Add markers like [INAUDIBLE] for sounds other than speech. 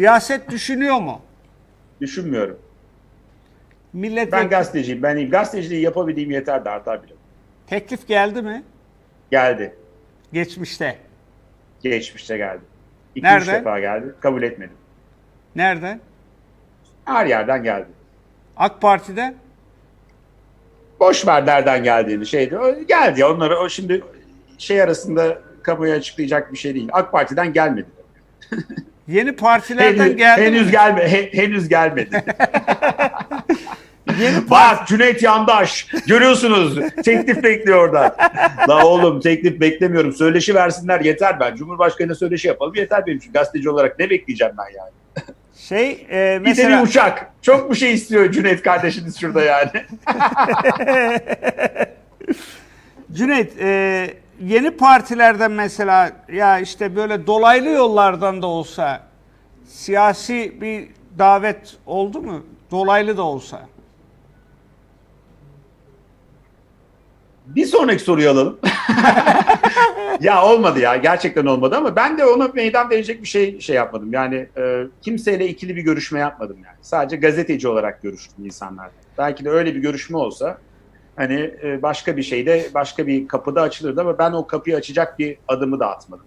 Siyaset düşünüyor mu? Düşünmüyorum. Millet Ben gazeteciyim. Ben. Gazeteciliği yapabildiğim yeter de artar bile. teklif geldi mi? Geldi. Geçmişte. Geçmişte geldi. İki Nerede? üç defa geldi. Kabul etmedim. Nerede? Her yerden geldi. AK Parti'de? Boş ver nereden geldiğini şeydi. O geldi onları o şimdi şey arasında kamuya açıklayacak bir şey değil. AK Parti'den gelmedi. Yeni partilerden Henüz, geldi henüz mi? gelme he- henüz gelmedi. Yeni [LAUGHS] parti- Bak Cüneyt Yandaş görüyorsunuz teklif bekliyor oradan. La oğlum teklif beklemiyorum. Söyleşi versinler yeter ben. Cumhurbaşkanı'na söyleşi yapalım yeter benim için. Gazeteci olarak ne bekleyeceğim ben yani? şey e, Bir de mesela bir uçak. Çok bir şey istiyor Cüneyt kardeşiniz şurada yani. [LAUGHS] [LAUGHS] Cüneyt e, yeni partilerden mesela ya işte böyle dolaylı yollardan da olsa siyasi bir davet oldu mu? Dolaylı da olsa. Bir sonraki soruyu alalım. [LAUGHS] ya olmadı ya gerçekten olmadı ama ben de ona meydan verecek bir şey şey yapmadım. Yani e, kimseyle ikili bir görüşme yapmadım yani. Sadece gazeteci olarak görüştüm insanlarla. Belki de öyle bir görüşme olsa hani e, başka bir şeyde başka bir kapıda açılırdı ama ben o kapıyı açacak bir adımı da atmadım.